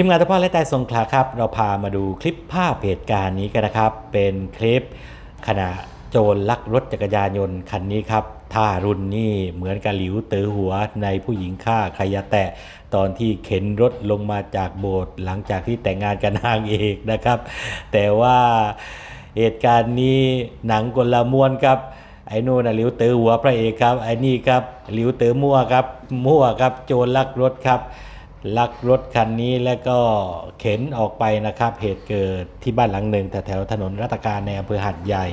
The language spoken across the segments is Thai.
ทีมงานทพและใจสงขลาครับ เราพามาดูคลิปภาพเหตุการณ์นี้กันนะครับ เป็นคลิปขณะโจรลักรถจักรยานยนต์คันนี้ครับท่ารุ่นนี่เหมือนกับหลิวเต๋อหัวในผู้หญิงฆ่าใครยะแตะ ตอนที่เข็นรถลงมาจากโบสถ์หลังจากที่แต่งงานกับนางเอกนะครับ แต่ว่าเหตุการณ์นี้หนังกลละมวนครับไอ้นู่นนะหลิวเต๋อหัวพระเอกครับไอ้นี่ครับหลิวเต๋อมั่วครับมั่วครับโจรลักรถครับ ลักรถคันนี้แล้วก็เข็นออกไปนะครับ เหตุเกิดที่บ้านหลังหนึ่งแถวถนนรัตการในอำเภอหัดใหญ่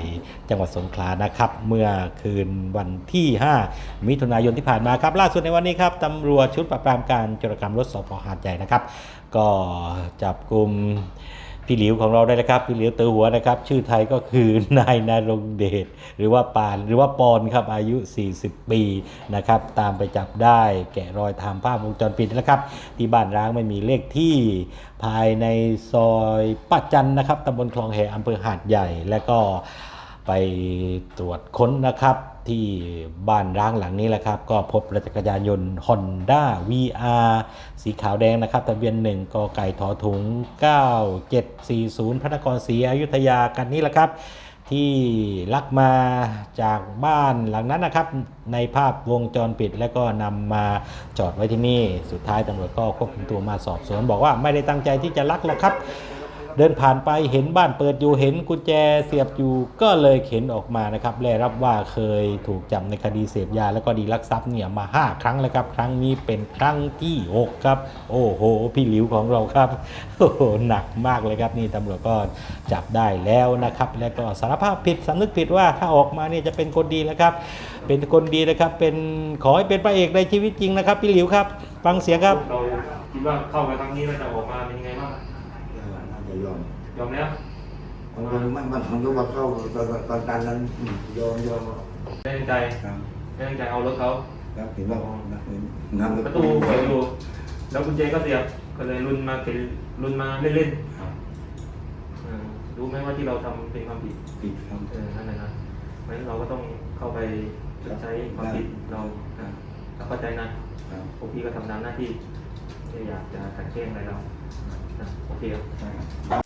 จังหวัดสงขลานะครับ เมื่อคืนวันที่ 5 มิถุนายนที่ผ่านมาครับ ล่าสุดในวันนี้ครับตำรวจชุดปราบปรามการจรกรรมรถสพหาดใหญ่นะครับ ก็จับกลุ่ม พี่หลิวของเราได้แล้วครับ พี่หลิวเตอหัวนะครับ ชื่อไทยก็คือนายนรงเดชหรือว่าปานหรือว่าปอนครับอายุ 40 ปีนะครับ ตามไปจับได้แกะรอยตามภาพวงจรปิดแล้วครับ ที่บ้านร้างไม่มีเลขที่ภายในซอยป้าจันนะครับตำบลคลองแหอำเภอหาดใหญ่ และก็ ไปตรวจค้นนะครับที่บ้านร้างหลังนี้แหละครับ ก็พบรถจักรยานยนต์ Honda VR สีขาวแดงนะครับทะเบียน 1กไก่ทอถุง 9740 พระนครศรีอยุธยากันนี้แหละครับ ที่ลักมาจากบ้านหลังนั้นนะครับ ในภาพวงจรปิดแล้วก็นำมาจอดไว้ที่นี่ สุดท้ายตำรวจก็ควบคุมตัวมาสอบสวน บอกว่าไม่ได้ตั้งใจที่จะลักหรอกครับ เดินผ่านไปเห็นบ้านเปิดอยู่เห็นกุญแจเสียบอยู่ก็เลยเข็นออกมานะครับและรับว่าเคยถูกจับในคดีเสพยา แล้วก็ดีลักทรัพย์เนี่ยมา 5 ครั้งแล้วครับ ครั้งนี้เป็นครั้งที่ 6 ครับ โอ้โห พี่หลิวของเราครับโอ้โหหนักมากเลยครับนี่ตำรวจก็จับได้แล้วนะครับ แล้วก็สารภาพผิดสำนึกผิดว่าถ้าออกมาเนี่ยจะเป็นคนดีแล้วครับ เป็นคนดีนะครับ เป็นขอให้เป็นพระเอกในชีวิตจริงนะครับ พี่หลิวครับ ฟังเสียงครับเราคิดว่าเข้าไปครั้งนี้เราจะออกมาเป็นยังไงบ้าง จะยอมยอมแล้วบางคนไม่บางคนก็ว่าเข้าตอนตอนการนั้นอืมยอมยอมได้ตั้งใจครับได้ตั้งใจเอารถเขาครับเห็นว่าทำประตูเปิดอยู่แล้วกุญแจก็เสียบก็เลยรุนมาเป็นรุนมาเล่นครับๆเออรู้ไหมว่าที่เราทำเป็นความผิดผิดครับเออนั่นแหละนะเพราะฉะนั้นเราก็ต้องเข้าไปชดใช้ความผิดเรานะเราเข้าใจนะครับพวกพี่ก็ทำตามหน้าที่ไม่ อยากจะขัดแย้งอะไรเรานะโอเคครับ ใช่ครับ